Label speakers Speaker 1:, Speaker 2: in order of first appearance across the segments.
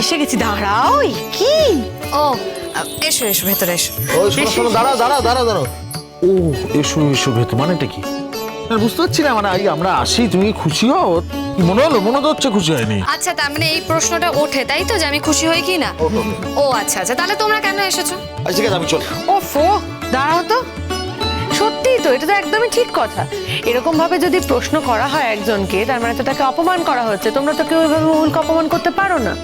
Speaker 1: এসে গেছি দাঁড়াও এ কি?
Speaker 2: ও এসো এসো ভেতরে এসো।
Speaker 3: ওই শোনো শোনো দাঁড়া দাঁড়া দাঁড়া দাঁড়া ও এসো এসো ভেতর মানেটা কি? না, বুঝতে পারছি না মানে আমরা আসি তুমি কি খুশি হও? মনে হলো? মনে তো হচ্ছে খুশি হয়নি।
Speaker 2: আচ্ছা তার মানে এই প্রশ্নটা ওঠে তাই তো যে আমি খুশি হই কি না? ও আচ্ছা আচ্ছা তাহলে তোমরা কেন এসেছ?
Speaker 3: আচ্ছা ঠিক আছে আমি চল।
Speaker 1: ও ফো দাঁড়াও তো। সত্যিই তো এটা তো একদমই ঠিক কথা। এরকম ভাবে যদি প্রশ্ন করা হয় একজনকে তার মানে তো তাকে অপমান করা হচ্ছে তোমরা তো কেউ এভাবে অপমান করতে পারো না।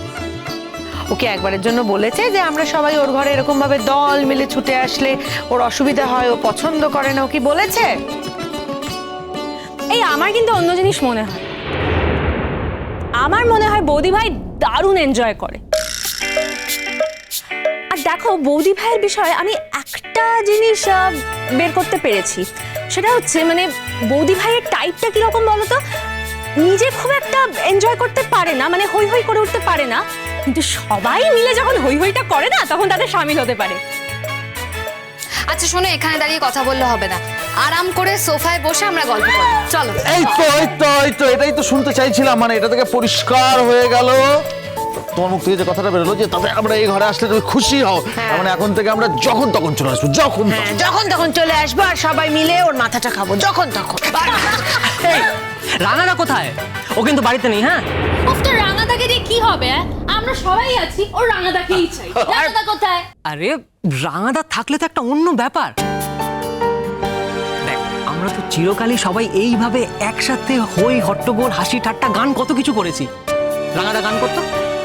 Speaker 1: ওকে একবারের জন্য বলেছে যে আমরা সবাই ওর ঘরে এরকম ভাবে দল মিলে ছুটে আসলে ওর অসুবিধা হয়, ও পছন্দ করে না, ও কি বলেছে?
Speaker 4: এই আমার কিন্তু অন্য জিনিস মনে হয়। আমার মনে হয় বৌদি ভাই দারুণ এনজয় করে। আর দেখো, বৌদি ভাইয়ের বিষয়ে আমি একটা জিনিস বের করতে পেরেছি। সেটা হচ্ছে মানে বৌদি ভাইয়ের টাইপটা কীরকম বলতো? নিজে খুব একটা এনজয় করতে পারে না মানে হই হই করে উঠতে পারে না কিন্তু সবাই মিলে যখন হই হইটা করে না তখন তাদের সামিল হতে পারে।
Speaker 2: আচ্ছা শোনো এখানে দাঁড়িয়ে কথা বললে হবে না। আরাম করে সোফায় বসে আমরা গল্প করি চলো।
Speaker 3: এই তো এই তো এই তো এটাই তো শুনতে চাইছিলাম মানে এটা থেকে পরিষ্কার হয়ে গেল। তোমার মুখ থেকে যে কথাটা বেরোলো যে তবে আমরা এই ঘরে আসলে তুমি খুশি হও। তার মানে এখন থেকে আমরা যখন তখন চলে আসব যখন
Speaker 1: হ্যাঁ যখন তখন চলে আসব আর সবাই মিলে ওর মাথাটা খাব যখন তখন।
Speaker 5: এই রাঙাটা কোথায়? ও কিন্তু বাড়িতে নেই হ্যাঁ?
Speaker 6: কি হবে আহ? আমরা সবাই আছি ও রাঙাদাকেই চাই। রাঙাদা কোথায়।
Speaker 5: আরে রাঙাদা থাকলে তো একটা অন্য ব্যাপার। দেখ আমরা তো চিরকালই সবাই এইভাবে একসাথে হই হট্টগোল হাসি ঠাট্টা গান কত কিছু করেছি। রাঙাদা গান করতো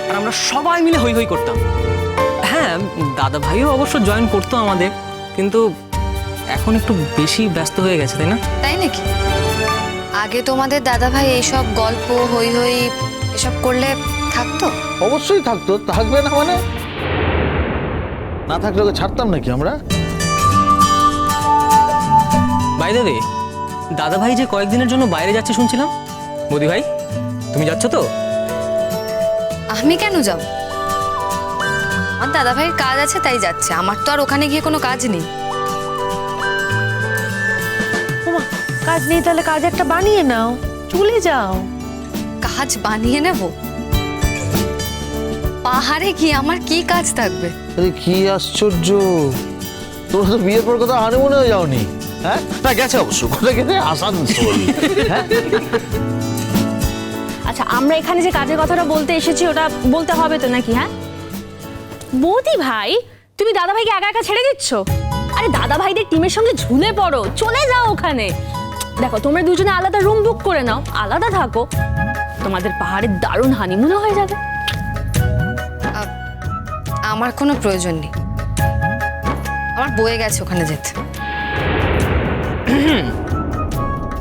Speaker 5: আর আমরা সবাই মিলে হই হই করতাম। হ্যাঁ দাদা ভাইও অবশ্য জয়েন করতো আমাদের কিন্তু এখন একটু বেশি ব্যস্ত হয়ে গেছে তাই না?
Speaker 2: তাই নাকি? আগে তোমাদের দাদা ভাই এইসব গল্প হই হই এসব করলে থাকতো?
Speaker 3: অবশ্যই থাকতো। থাকবে না মানে? না থাকলে ওকে ছাড়তাম নাকি আমরা?
Speaker 5: বাইরে রে দাদা ভাই যে কয়েকদিনের জন্য বাইরে যাচ্ছে শুনছিলাম? মোদি ভাই তুমি যাচ্ছ তো?
Speaker 2: আমি কেন যাব? আমার দাদা ভাইয়ের কাজ আছে তাই যাচ্ছে। আমার তো আর ওখানে গিয়ে কোনো কাজ নেই।
Speaker 1: কাজ নেই তাহলে কাজ একটা বানিয়ে নাও। চলে যাও।
Speaker 2: কাজ বানিয়ে নেব? পাহাড়ে গিয়ে আমার কি কাজ থাকবে?
Speaker 3: আরে কি আশ্চর্য। তোমরা তো বিয়ের পর কোথাও হানিমুনেও যাওনি হ্যাঁ? না গেছে অবশ্য কোথায় গেছে আসানসোল হ্যাঁ?
Speaker 4: আচ্ছা আমরা এখানে যে কাজের কথাটা বলতে এসেছি ওটা বলতে হবে তো নাকি হ্যাঁ? বৌদি ভাই তুমি দাদা ভাইকে একা একা ছেড়ে দিচ্ছ? আরে দাদা ভাইদের টিমের সঙ্গে ঝুলে পড়ো চলে যাও ওখানে। দেখো তোমরা দুজনে আলাদা রুম বুক করে নাও আলাদা থাকো তোমাদের পাহাড়ে দারুণ হানিমুনও হয়ে যাবে।
Speaker 2: আমার কোনো প্রয়োজন নেই। আমার বয়ে গেছে ওখানে যেতে।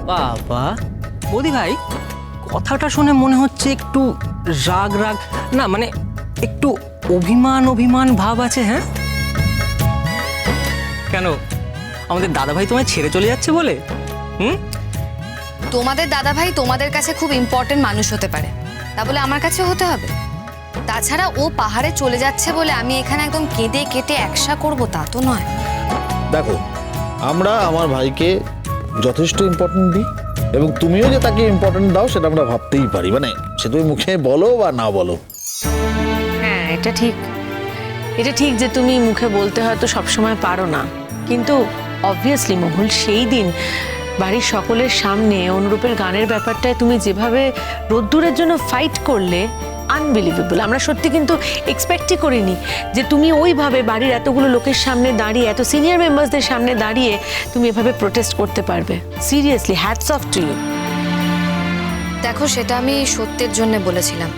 Speaker 5: বাবা। বৌদি ভাই কথাটা শুনে মনে হচ্ছে একটু রাগ রাগ। না মানে একটু অভিমান অভিমান ভাব আছে হ্যাঁ? কেন? আমাদের দাদা ভাই তোমায় ছেড়ে চলে যাচ্ছে বলে? হুম?
Speaker 2: তোমাদের দাদা ভাই তোমাদের কাছে খুব ইম্পর্টেন্ট মানুষ হতে পারে। তা বলে আমার কাছে হতে হবে? তাছাড়া ও পাহাড়ে চলে যাচ্ছে বলে আমি এখানে একদম কেঁদে কেটে একসা করব তা তো নয়।
Speaker 3: দেখো আমরা আমার ভাইকে যথেষ্ট ইম্পর্টেন্ট দিই এবং তুমিও যে তাকে ইম্পর্টেন্ট দাও সেটা আমরা ভাবতেই পারি। মানে সে তুমি মুখে বলো বা না বলো।
Speaker 1: হ্যাঁ এটা ঠিক। এটা ঠিক যে তুমি মুখে বলতে হয়তো সবসময় পারো না। কিন্তু অবভিয়াসলি মহুল সেই দিন বাড়ির সকলের সামনে অনুরূপের গানের ব্যাপারটায় তুমি যেভাবে রোদ্দুরের জন্য ফাইট করলে আনবিলিভেবল আমরা সত্যি কিন্তু এক্সপেক্টই করিনি যে তুমি ওইভাবে বাড়ির এতগুলো লোকের সামনে দাঁড়িয়ে এত সিনিয়র মেম্বারসদের সামনে দাঁড়িয়ে তুমি এভাবে প্রোটেস্ট করতে পারবে। Seriously hats off to you
Speaker 2: দেখো সেটা আমি সত্যের জন্য বলেছিলাম।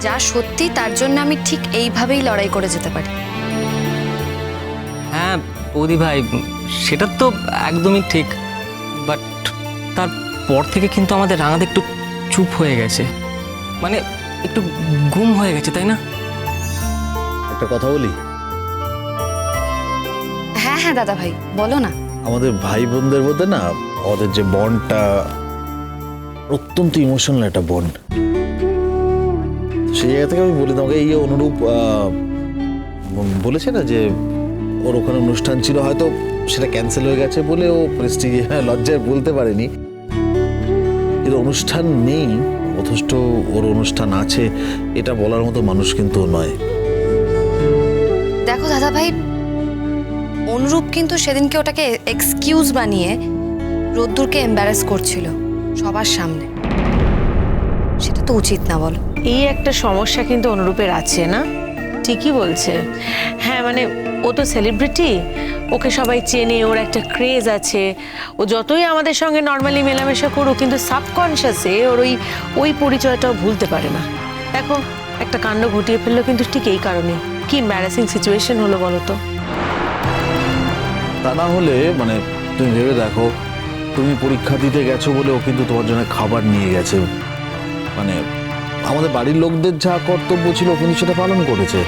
Speaker 2: যা সত্যি তার জন্য আমি ঠিক এইভাবেই লড়াই করে যেতে পারি।
Speaker 5: হ্যাঁ বৌদি ভাই সেটা তো একদমই ঠিক। বাট তারপর থেকে কিন্তু আমাদের রাঙাতে একটু চুপ হয়ে গেছে। মানে একটু গুম হয়ে গেছে তাই না?
Speaker 3: একটা কথা বলি?
Speaker 2: হ্যাঁ হ্যাঁ দাদা ভাই বলো না।
Speaker 3: আমাদের ভাই বোনদের মধ্যে না আমাদের যে বন্ডটা অত্যন্ত ইমোশনাল একটা বন্ড সেই জায়গা থেকে আমি বলি তোমাকে এই অনুরূপ বলেছে না যে ওর ওখানে অনুষ্ঠান ছিল হয়তো সেটা ক্যান্সেল হয়ে গেছে বলে ও প্রেস্টিজ লজ্জায় বলতে পারেনি। কিন্তু অনুষ্ঠান নেই অথচ ওর অনুষ্ঠান আছে এটা বলার মতো মানুষ কিন্তু নয়।
Speaker 2: দেখো দাদা ভাই অনুরূপ কিন্তু সেদিনকে ওটাকে এক্সকিউজ বানিয়ে রোদ্দুরকে এম্বারেস করছিল সবার সামনে। সেটা তো উচিত না বলো।
Speaker 1: এই একটা সমস্যা কিন্তু অনুরূপের আছে না? ঠিকই বলছে। হ্যাঁ মানে ও তো সেলিব্রিটি ওকে সবাই চেনে, ওর একটা ক্রেজ আছে। ও যতই আমাদের সঙ্গে নর্মালি মেলামেশা করুক, কিন্তু সাবকনশিয়াসে ওর ওই ওই পরিচয়টাও ভুলতে পারে না। দেখো, একটা কাণ্ড ঘটিয়ে ফেলল কিন্তু ঠিক এই কারণে। কি এম্বারাসিং সিচুয়েশন হলো বলো তো?
Speaker 3: তা না হলে মানে তুমি ভেবে দেখো, তুমি পরীক্ষা দিতে গেছো বলে ও কিন্তু তোমার জন্য খাবার নিয়ে গেছে। মানে আমাদের বাড়ির লোকদের যা কর্তব্য ছিল ও কিন্তু সেটা পালন করেছে।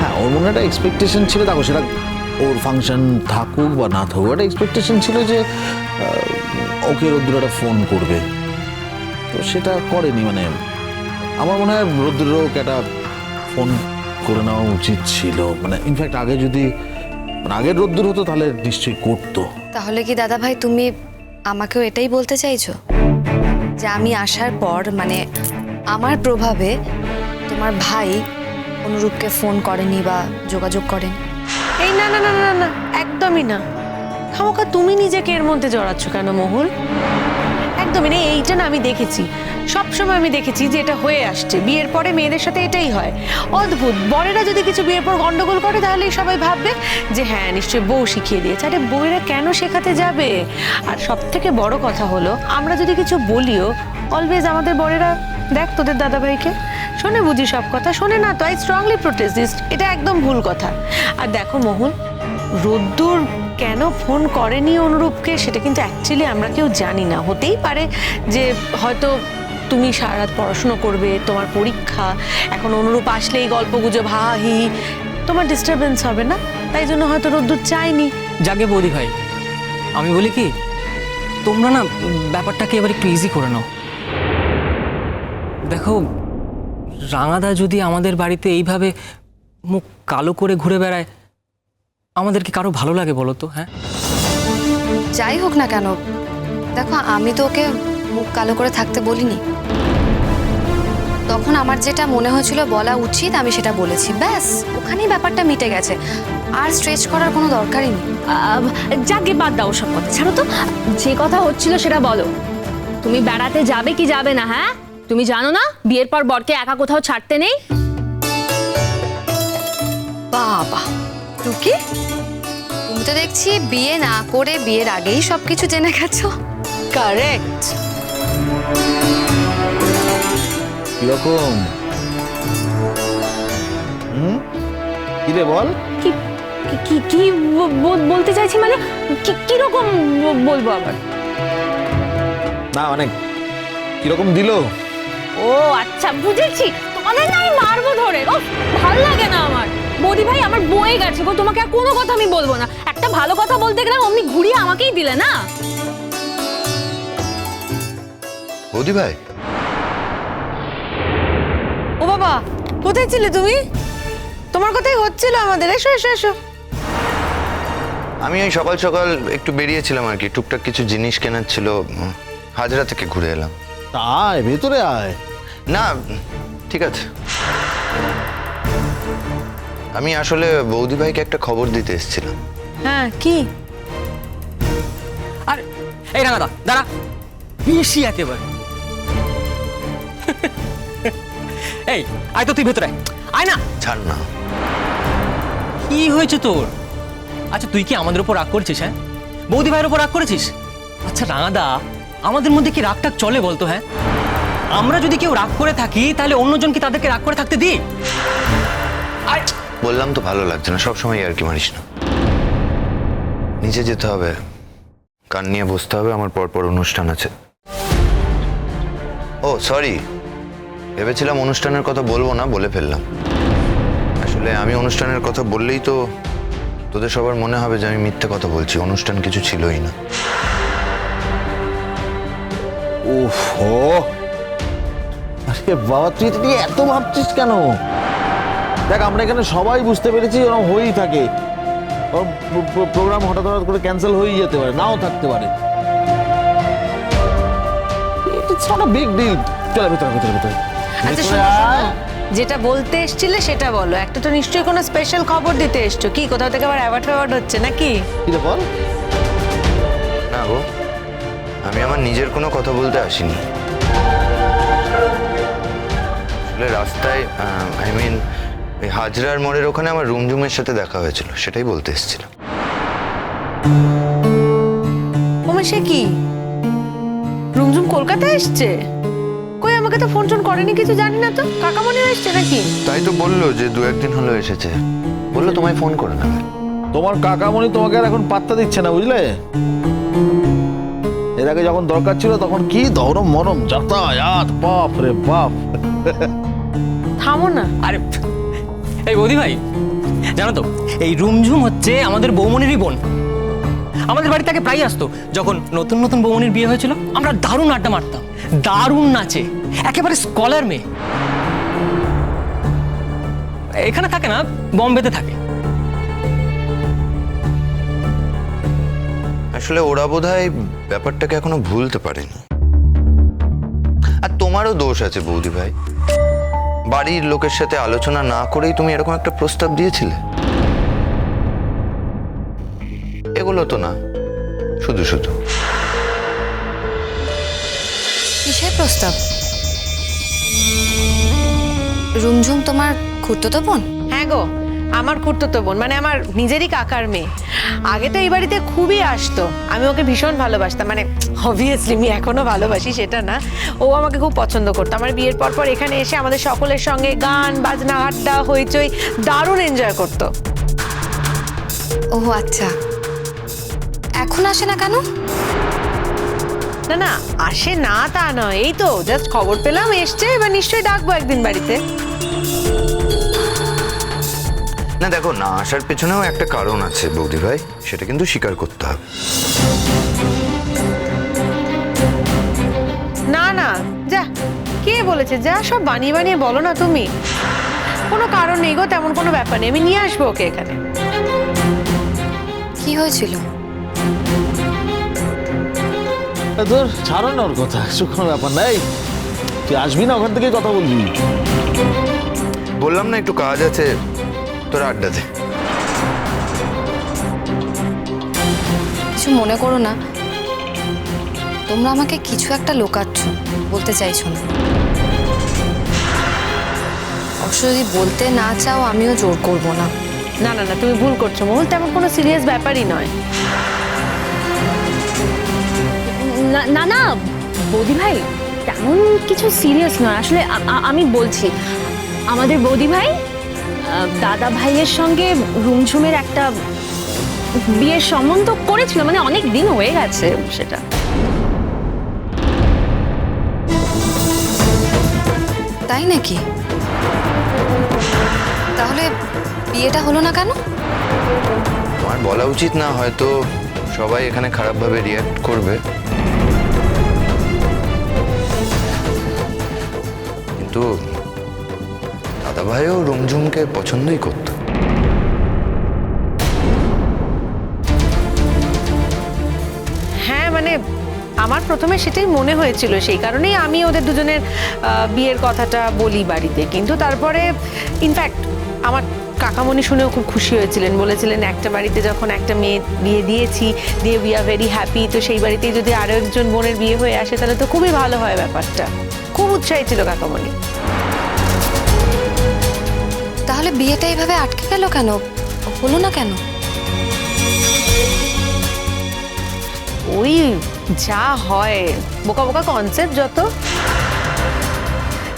Speaker 3: হ্যাঁ ওর মনে একটা এক্সপেকটেশন ছিল, দেখো সেটা ওর ফাংশন থাকুক বা না থাকুক, একটা এক্সপেকটেশন ছিল যে ওকে রোদ্দুর একটা ফোন করবে। তো সেটা করেনি মানে আমার মনে হয় রোদ্দুরও ওকে একটা ফোন করে নেওয়া উচিত ছিল। মানে ইনফ্যাক্ট আগে যদি মানে আগের রোদ্দুর হতো তাহলে নিশ্চয়ই করতো।
Speaker 2: তাহলে কি দাদা ভাই তুমি আমাকেও এটাই বলতে চাইছো? যে আমি আসার পর মানে আমার প্রভাবে তোমার ভাই অনুরূপকে ফোন করেনি বা যোগাযোগ করেনি।
Speaker 1: এই না না না না না, একদমই না। খামোকা তুমি নিজেকে এর মধ্যে জড়াচ্ছ কেন, মহুল? একদমই না এইটা না আমি দেখেছি। সবসময় আমি দেখেছি যে এটা হয়ে আসছে। বিয়ের পরে মেয়েদের সাথে এটাই হয়। অদ্ভুত। বরেরা যদি কিছু বিয়ের পর গন্ডগোল করে, তাহলে সবাই ভাববে যে হ্যাঁ নিশ্চয়ই বউ শিখিয়ে দিয়েছে। আরে, বউয়েরা কেন শেখাতে যাবে? আর সব থেকে বড় কথা হলো, আমরা যদি কিছু বলিও অলওয়েজ আমাদের বরেরা দেখ তোদের দাদাভাইকে। শোনে বুঝি সব কথা। শোনে না তো আই স্ট্রংলি প্রোটেস্ট এটা একদম ভুল কথা। আর দেখো মোহন, রোদ্দুর কেন ফোন করেনি অনুরূপকে? সেটা কিন্তু অ্যাকচুয়ালি আমরা কেউ জানি না। হতেই পারে যে হয়তো তুমি সারা রাত পড়াশুনো করবে, তোমার পরীক্ষা, এখন অনুরূপ আসলেই গল্প গুজব, হা তোমার ডিস্টারবেন্স হবে না? তাই জন্য হয়তো রোদ্দুর চায়নি।
Speaker 5: যাকে বৌদি ভাই, আমি বলি কি, তোমরা না ব্যাপারটাকে এবার একটু ইজি করে নাও। দেখো রাঙাদা যদি আমাদের বাড়িতে এইভাবে মুখ কালো করে ঘুরে বেড়ায় আমাদের কি কারও ভালো লাগে বলো তো হ্যাঁ?
Speaker 2: যাই হোক না কেন দেখো আমি তো ওকে মুখ কালো করে থাকতে বলিনি। তখন আমার যেটা মনে হয়েছিল বলা উচিত আমি সেটা বলেছি। ব্যাস ওখানেই ব্যাপারটা মিটে গেছে। আর স্ট্রেচ করার কোনো দরকারই নেই।
Speaker 4: যাকে বাদ দাও সব কথা ছাড়ো তো। যে কথা হচ্ছিল সেটা বলো। তুমি বেড়াতে যাবে কি যাবে না হ্যাঁ? তুমি জানো না? বিয়ের পর বরকে একা কোথাও ছাড়তে নেই?
Speaker 2: বাবা টুকি তুমি তো দেখছি বিয়ে না করে বিয়ের আগেই সবকিছু জেনে গেছো।
Speaker 1: কারেক্ট
Speaker 3: কীরকম? হুম? কি রে বল?
Speaker 4: কি কি- কি বলতে চাইছি মানে কি কীরকম বলব আবার?
Speaker 3: না অনেক কীরকম দিল?
Speaker 4: ও আচ্ছা বুঝেছি। তোমাদের না আমি মারবো ধরে। ও ভালো লাগে না আমার। বৌদি ভাই আমার বয়ে গেছে গো তোমাকে আর কোনো কথা আমি বলব না। একটা ভালো কথা বলতে গেলাম অমনি ঘুরিয়ে আমাকেই দিলে না?
Speaker 7: বৌদি ভাই।
Speaker 1: ও বাবা কোথায় ছিলে তুমি? তোমার কথাই হচ্ছিল আমাদের। এসো এসো এসো।
Speaker 7: আমি ওই সকাল সকাল একটু বেরিয়েছিলাম আর কি। টুকটাক কিছু জিনিস কেনার ছিল। হাজরা থেকে ঘুরে এলাম।
Speaker 3: তা আয় ভেতরে আয়।
Speaker 7: না ঠিক আছে। আমি আসলে বৌদি ভাইকে একটা খবর দিতে এসেছিলাম।
Speaker 1: হ্যাঁ কি?
Speaker 5: আর এই রাঙাদা দাঁড়া। বেশি একেবারে। এই আয় তো তুই ভেতরে। আয়। আয় না।
Speaker 7: ছাড় না।
Speaker 5: কি হয়েছে তোর? আচ্ছা তুই কি আমাদের উপর রাগ করছিস হ্যাঁ? বৌদি ভাইয়ের উপর রাগ করেছিস? আচ্ছা রাঙাদা আমাদের মধ্যে কি রাগটাগ চলে বলতো হ্যাঁ? আমরা যদি কেউ রাগ করে থাকি তাহলে অন্যজন কি তাদেরকে রাগ করে থাকতে দিই
Speaker 7: বললাম তো ভালো লাগছে না সবসময় আর কি মারিস না। নিচে যেতে হবে কান নিয়ে বসতে হবে আমার পরপর অনুষ্ঠান আছে। ও সরি ভেবেছিলাম অনুষ্ঠানের কথা বলব না বলে ফেললাম। আসলে আমি অনুষ্ঠানের কথা বললেই তো তোদের সবার মনে হবে যে আমি মিথ্যে কথা বলছি অনুষ্ঠান কিছু ছিলই না।
Speaker 3: উফ আরে বাবা তুই নিয়ে এত ভাবছিস কেন? দেখ আমরা এখানে সবাই বুঝতে পেরেছি ওরকম হয়েই থাকে। প্রোগ্রাম হঠাৎ হঠাৎ করে ক্যান্সেল হয়েই যেতে পারে নাও থাকতে পারে। ইটস নট বিগ ডিল চলে ভেতরে ভেতরে ভেতরে।
Speaker 1: আচ্ছা শোনো, যেটা বলতে এসছিলে সেটা বলো। একটা তো নিশ্চয়ই কোনো স্পেশাল খবর দিতে এসছো। কি কোথাও থেকে আবার অ্যাওয়ার্ড ফ্যাওয়ার্ড হচ্ছে নাকি?
Speaker 3: কি বল?
Speaker 7: না গো আমি আমার নিজের কোনো কথা বলতে আসিনি। আসলে রাস্তায় আই মিন ওই হাজরার মোড়ের ওখানে আমার রুমঝুমের সাথে দেখা হয়েছিল সেটাই বলতে এসেছিলাম।
Speaker 1: ওমা সে কি? রুমঝুম কলকাতায় এসছে? কই আমাকে তো ফোন টোন করেনি কিছু জানি না তো। কাকামণিও এসছে নাকি?
Speaker 7: তাই তো বলল যে দু একদিন হলো এসেছে। বলল তোমায় ফোন করে নেবে।
Speaker 3: তোমার কাকামণি তোমাকে আর এখন পাত্তা দিচ্ছে না বুঝলে? এর আগে যখন দরকার ছিল তখন কি দরম মরম যাতায়াত বাপ রে বাপ।
Speaker 1: থামো না।
Speaker 5: আরে এই বৌদি ভাই জানো তো এই রুমঝুম হচ্ছে আমাদের বৌমনিরই বোন। আমাদের বাড়ি থেকে প্রায় আসতো যখন নতুন নতুন বৌমনির বিয়ে হয়েছিল আমরা দারুণ আড্ডা মারতাম দারুণ নাচে একেবারে স্কলার মেয়ে। এখানে থাকে না বম্বেতে থাকে।
Speaker 7: আসলে ওরা বোধহয় ব্যাপারটাকে এখনও ভুলতে পারেনি। আর তোমারও দোষ আছে বৌদি ভাই। বাড়ির লোকের সাথে আলোচনা না করেই তুমি এরকম একটা প্রস্তাব দিয়েছিলে? এগুলো তো না শুধু শুধু।
Speaker 2: কিসের প্রস্তাব? রুমঝুম তোমার খুঁড়তো বোন?
Speaker 1: হ্যাঁ গো আমার খুঁড়তো বোন মানে আমার নিজেরই কাকার মেয়ে। আগে তো এই বাড়িতে খুবই আসতো আমি ওকে ভীষণ ভালোবাসতাম মানে অবভিয়াসলি আমি এখনও ভালোবাসি সেটা না। ও আমাকে খুব পছন্দ করতো। আমার বিয়ের পর পর এখানে এসে আমাদের সকলের সঙ্গে গান বাজনা আড্ডা হইচই দারুণ এনজয় করতো।
Speaker 2: ও আচ্ছা। এখন আসে না কেন?
Speaker 1: না না আসে না তা নয়। এই তো জাস্ট খবর পেলাম এসছে এবার নিশ্চয়ই ডাকবো একদিন বাড়িতে।
Speaker 7: না দেখো না আসার পেছনেও একটা কারণ আছে বৌদি ভাই। সেটা কিন্তু স্বীকার করতে হবে।
Speaker 1: না না যা। কে বলেছে? যা সব বানিয়ে বানিয়ে বলো না তুমি। কোনো কারণ নেই গো তেমন কোনো ব্যাপার নেই। আমি নিয়ে আসব ওকে এখানে।
Speaker 2: কি হয়েছিল?
Speaker 3: তোর ছাড়ো না ওর কথা। শুকনো ব্যাপার নাই তুই আসবি না ওখান থেকে কথা বলবি?
Speaker 7: বললাম না একটু কাজ আছে। তোর আড্ডাতে।
Speaker 2: কিছু মনে করো না। তোমরা আমাকে কিছু একটা লোকাচ্ছ বলতে চাইছো না। অবশ্য যদি বলতে না চাও আমিও জোর করব না।
Speaker 1: না না না তুমি ভুল করছ মহুল তেমন কোনো সিরিয়াস ব্যাপারই নয়।
Speaker 4: না না না বৌদি ভাই তেমন কিছু সিরিয়াস নয়। আসলে আমি বলছি আমাদের বৌদি ভাই দাদা ভাইয়ের সঙ্গে রুমঝুমের একটা বিয়ের সম্বন্ধ করেছিল মানে অনেক দিন হয়ে গেছে সেটা।
Speaker 2: তাই নাকি? তাহলে বিয়েটা হলো না কেন?
Speaker 7: তোমার বলা উচিত না, হয়তো সবাই এখানে খারাপভাবে রিয়াক্ট করবে। কিন্তু দাদাভাইও রুমঝুমকে পছন্দই করতো।
Speaker 1: আমার প্রথমে সেটাই মনে হয়েছিল সেই কারণেই আমি ওদের দুজনের বিয়ের কথাটা বলি বাড়িতে। কিন্তু তারপরে ইনফ্যাক্ট আমার কাকামণি শুনেও খুব খুশি হয়েছিলেন বলেছিলেন একটা বাড়িতে যখন একটা মেয়ে বিয়ে দিয়েছি দিয়ে উই আর ভেরি হ্যাপি তো সেই বাড়িতেই যদি আরও একজন বোনের বিয়ে হয়ে আসে তাহলে তো খুবই ভালো হয় ব্যাপারটা। খুব উৎসাহী ছিল কাকামণি।
Speaker 2: তাহলে বিয়েটা এইভাবে আটকে গেল কেন? হলো না কেন?
Speaker 1: ওই যা হয়। বোকা বোকা কনসেপ্ট যত।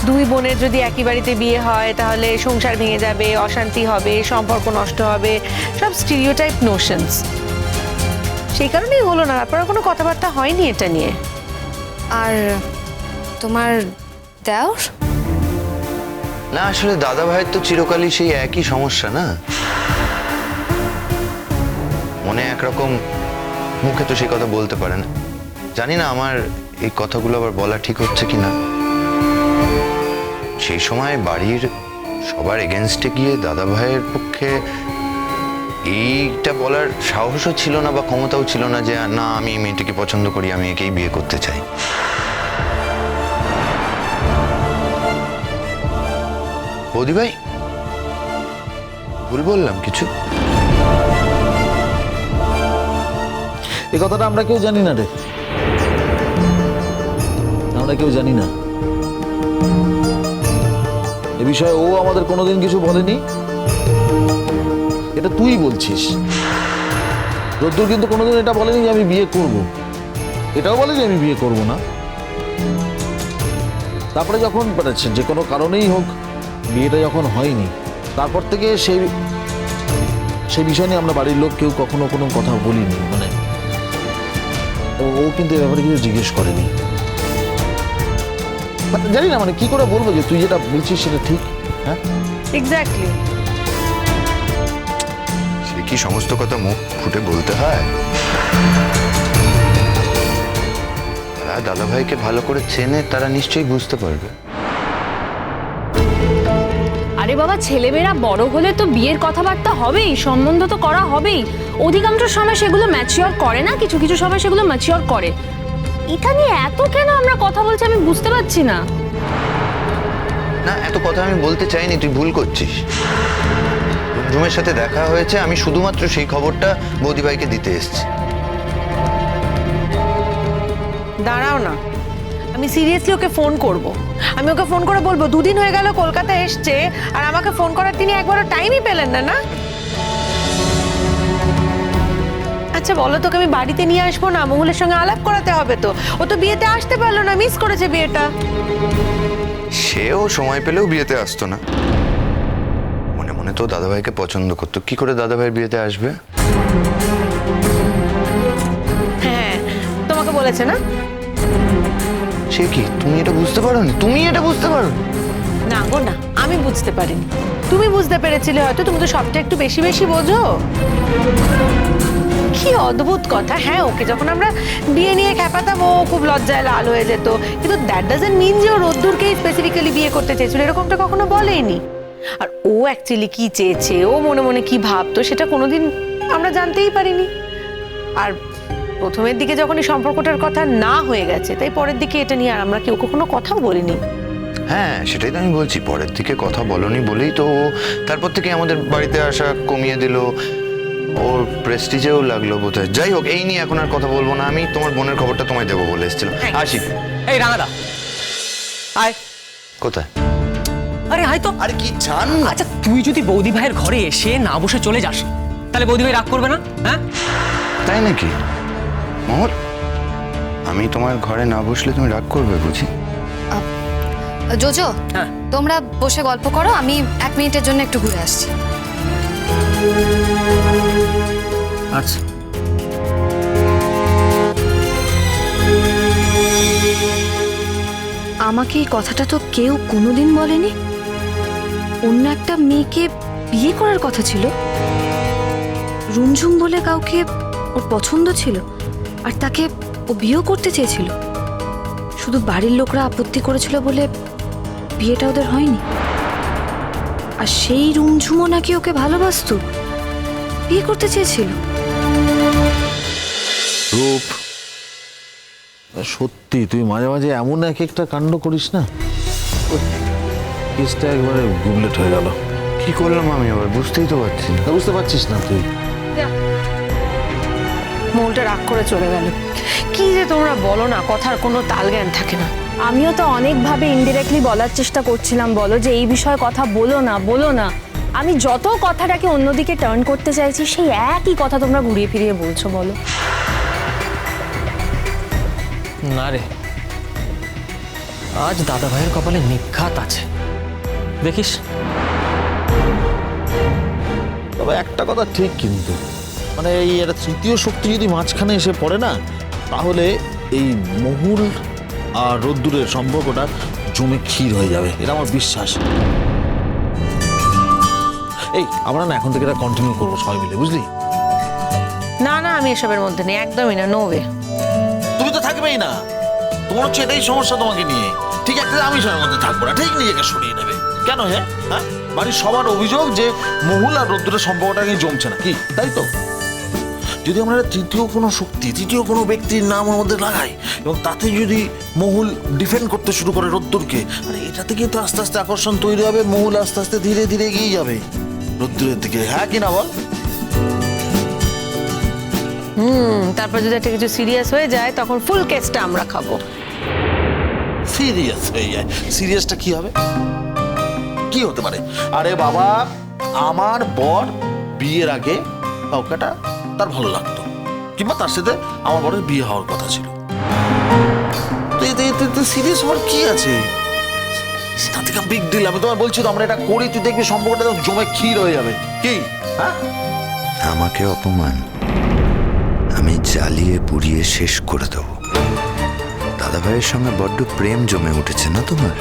Speaker 1: দুই বোনের যদি একই বাড়িতে বিয়ে হয় তাহলে সংসার ভেঙে যাবে অশান্তি হবে সম্পর্ক নষ্ট হবে সব স্টিরিওটাইপ নোশনস সেই কারণেই হলো না তারপর কোনো কথাবার্তা হয়নি এটা নিয়ে।
Speaker 2: আর তোমার দেওর?
Speaker 7: না আসলে দাদা ভাইয়ের তো চিরকালই সেই একই সমস্যা না? মনে একরকম মুখে তো সেই কথা বলতে পারে না জানি না আমার এই কথাগুলো আবার বলা ঠিক হচ্ছে কি না সেই সময় বাড়ির সবার এগেনস্টে গিয়ে দাদা ভাইয়ের পক্ষে এইটা বলার সাহসও ছিল না বা ক্ষমতাও ছিল না যে, না, আমি এই মেয়েটিকে পছন্দ করি, আমি একেই বিয়ে করতে চাই। বৌদি ভাই, ভুল বললাম কিছু?
Speaker 3: এ কথাটা আমরা কেউ জানি না রে। আমরা কেউ জানি না। এ বিষয়ে ও আমাদের কোনোদিন কিছু বলেনি। এটা তুই বলছিস। রোদ্দুর কিন্তু কোনোদিন এটা বলেনি যে আমি বিয়ে করব। এটাও বলেনি আমি বিয়ে করব না। তারপরে যখন মানে যে কোনো কারণেই হোক বিয়েটা যখন হয়নি, তারপর থেকে সেই সেই বিষয় নিয়ে আমরা বাড়ির লোক কেউ কখনো কোনো কথা বলিনি। মানে ও- কিন্তু এ ব্যাপারে কিছু জিজ্ঞেস করেনি। জানি না মানে কি করে বলব যে তুই যেটা বলছিস সেটা ঠিক হ্যাঁ?
Speaker 1: এক্স্যাক্টলি
Speaker 7: সে কি সমস্ত কথা মুখ ফুটে বলতে হয়? তারা দাদা ভাইকে ভালো করে চেনে তারা নিশ্চয়ই বুঝতে পারবে।
Speaker 4: আরে বাবা ছেলেমেয়েরা বড় হলে তো বিয়ের কথাবার্তা হবেই সম্বন্ধ তো করা হবেই। অধিকাংশ সময় সেগুলো ম্যাচিওর করে না কিছু কিছু সময় সেগুলো ম্যাচিওর করে। এটা নিয়ে এত কেন আমরা কথা বলছি আমি বুঝতে পারছি না?
Speaker 7: না এত কথা আমি বলতে চাইনি তুই ভুল করছিস। রুমঝুমের সাথে দেখা হয়েছে আমি শুধুমাত্র সেই খবরটা বৌদি ভাইকে দিতে এসেছি।
Speaker 1: দাঁড়াও না। আমি সিরিয়াসলি ওকে ফোন করব। আমি ওকে ফোন করে বলব দুদিন হয়ে গেল কলকাতা এসছে আর আমাকে ফোন করার তিনি একবারও টাইমই পেলেন না না? আচ্ছা বলো তোকে আমি বাড়িতে নিয়ে আসব না মহুলের সঙ্গে আলাপ করাতে হবে তো। ও তো বিয়েতে আসতে পারল না মিস করেছে বিয়েটা।
Speaker 7: সেও সময় পেলেও বিয়েতে আসতো না। মনে মনে তো দাদাভাইকে পছন্দ করতো। কি করে দাদাভাইয়ের বিয়েতে আসবে?
Speaker 1: হ্যাঁ তোমাকে বলেছে না?
Speaker 7: সে কি? তুমি এটা বুঝতে পারোনি? তুমি এটা বুঝতে পারো
Speaker 1: না গো না আমি বুঝতে পারিনি। তুমি বুঝতে পেরেছিলে হয়তো তুমি তো সবটা একটু বেশি বেশি বোঝো। কি অদ্ভুত কথা। হ্যাঁ ওকে যখন আমরা বিয়ে নিয়ে খেপাতাম ও খুব লজ্জায় লাল হয়ে যেত। কিন্তু দ্যাট ডাজেন্ট মিন যে ও রোদ্দুরকেই স্পেসিফিক্যালি বিয়ে করতে চেয়েছিল, এরকমটা কখনো বলেনি। আর ও অ্যাকচুয়ালি কি চেয়েছে, ও মনে মনে কি ভাবতো, সেটা কোনোদিন আমরা জানতেই পারিনি। আর প্রথমের দিকে যখন এই সম্পর্কটার কথা না হয়ে গেছে, তাই পরের দিকে এটা নিয়ে আর আমরা কেউ কখনো কথাও বলিনি।
Speaker 7: হ্যাঁ সেটাই তো আমি বলছি, পরের দিকে কথা বলনি বলেই তো তারপর থেকে আমাদের বাড়িতে আসা কমিয়ে দিল ওর প্রেস্টিজেও লাগল বোধহয়। যাই হোক এই নিয়ে এখন আর কথা বলব না। আমি তোমার বোনের খবরটা তোমায় দেবো বলে এসেছিলাম। আসি।
Speaker 5: এই রাঙাদা। আয়।
Speaker 7: কোথায়?
Speaker 5: আরে আয় তো।
Speaker 7: আরে কি জান?
Speaker 5: আচ্ছা তুই যদি বৌদি ভাইয়ের ঘরে এসে না বসে চলে যাস তাহলে বৌদি ভাই রাগ করবে না? হ্যাঁ?
Speaker 7: তাই নাকি? মহল আমি তোমার ঘরে না বসলে তুমি রাগ করবে বুঝি?
Speaker 2: জোজো
Speaker 5: হ্যাঁ।
Speaker 2: তোমরা বসে গল্প করো আমি এক মিনিটের জন্য একটু ঘুরে আসছি।
Speaker 5: আচ্ছা।
Speaker 2: আমাকে এই কথাটা তো কেউ কোনোদিন বলেনি। অন্য একটা মেয়েকে বিয়ে করার কথা ছিল। রুমঝুম বলে কাউকে ওর পছন্দ ছিল আর তাকে ও বিয়েও করতে চেয়েছিল। শুধু বাড়ির লোকরা আপত্তি করেছিল বলে বিয়েটা ওদের হয়নি। আর সেই রুমঝুমও নাকি ওকে ভালোবাসতো? বিয়ে করতে চেয়েছিল।
Speaker 3: রূপ সত্যি তুই মাঝে মাঝে এমন এক একটা কাণ্ড করিস না? কেসটা একবারে গুবলেট হয়ে গেল।
Speaker 7: কি করলাম আমি আবার বুঝতেই তো পারছি না।
Speaker 3: বুঝতে পারছিস না তুই।
Speaker 1: মৌলটা রাগ করে চলে গেল। কি যে তোমরা বলো না কথার কোনো তাল জ্ঞান থাকে না।
Speaker 4: আমিও তো অনেকভাবে ইনডিরেক্টলি বলার চেষ্টা করছিলাম বলো যে এই বিষয়ে কথা বলো না বলো না। আমি যত কথাটাকে অন্যদিকে টার্ন করতে চাইছি সেই একই কথা তোমরা ঘুরিয়ে ফিরিয়ে বলছো বলো।
Speaker 5: না রে। আজ দাদা ভাইয়ের কপালে নিঘাত আছে। দেখিস।
Speaker 3: তবে একটা কথা ঠিক কিন্তু। মানে এই একটা তৃতীয় শক্তি যদি মাঝখানে এসে পড়ে না তাহলে এই মহুল আর রোদ্দুরের সম্পর্কটা জমে ক্ষীর হয়ে যাবে। এটা আমার বিশ্বাস। এই আমরা না এখন থেকে এটা কন্টিনিউ করব সবাই মিলে বুঝলি?
Speaker 1: না না আমি এসবের মধ্যে নেই একদমই না নো ওয়ে
Speaker 3: তুমি তো থাকবেই না। তোমার হচ্ছে এটাই সমস্যা তোমাকে নিয়ে। ঠিক আছে আমি সবার মধ্যে থাকব না ঠিক নিজেকে সরিয়ে নেবে। কেন হ্যাঁ হ্যাঁ? বাড়ির সবার অভিযোগ যে মহুল আর রোদ্দুরের সম্পর্কটা নিয়ে জমছে না কি? তাই তো? যদি আমরা তৃতীয় কোনো শক্তি তৃতীয় কোনো ব্যক্তির নাম আমাদের লাগাই এবং তাতে যদি মহুল ডিফেন্ড করতে শুরু করে রোদ্দুরকে মানে এটা থেকেই তো আস্তে আস্তে আকর্ষণ তৈরি হবে মহুল আস্তে আস্তে ধীরে ধীরে এগিয়ে যাবে। রোদ্দুরের দিকে। হ্যাঁ কি না বল?
Speaker 1: হুম তারপর যদি একটা কিছু সিরিয়াস হয়ে যায় তখন ফুল কেসটা আমরা খাব।
Speaker 3: সিরিয়াস হয়ে যায়। সিরিয়াসটা কি হবে? কি হতে পারে? আরে বাবা আমার বর বিয়ের আগে কাউকেটা তার ভালো লাগতো। কিংবা তার সাথে আমার বরের বিয়ে হওয়ার কথা ছিল। তো এতে সিরিয়াস হওয়ার কি আছে? সেটা থেকে বিগ ডিল আমি তোমায় বলছি তো, আমরা এটা করি, তুই দেখবি সম্পর্কটা জমে ক্ষীর হয়ে যাবে। কি? হ্যাঁ?
Speaker 7: আমাকে অপমান, আমি জ্বালিয়ে পুড়িয়ে শেষ করে দেবো। দাদাভাইয়ের সঙ্গে বড্ড প্রেম জমে উঠেছে না তোমার?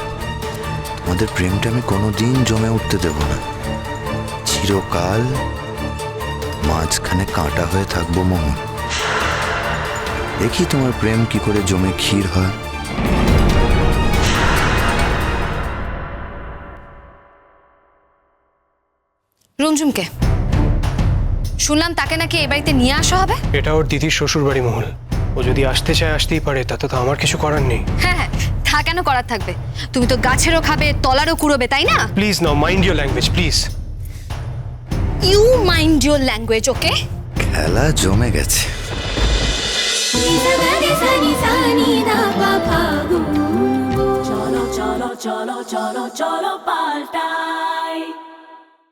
Speaker 7: তোমাদের প্রেমটা আমি কোনোদিন জমে উঠতে দেব না। চিরকাল মাঝখানে কাঁটা হয়ে থাকব মোহন। দেখি তোমার প্রেম কি করে জমে ক্ষীর হয়।
Speaker 2: রুমঝুমকে শুনলাম তাকে নাকি এই বাড়িতে নিয়ে আসা হবে।
Speaker 8: এটা ওর দিদির শ্বশুর বাড়ি মহল। ও যদি আসতে চায় আসতেই পারে তাতে তো আমার কিছু করার নেই।
Speaker 2: হ্যাঁ হ্যাঁ তা কেন করার থাকবে? তুমি তো গাছেরও খাবে তলারও কুড়োবে তাই না?
Speaker 8: Please now mind your language please
Speaker 2: you mind your language okay
Speaker 7: খেলা জমে গেছে।
Speaker 6: চলো চলো চলো চলো চলো পাল্টাই।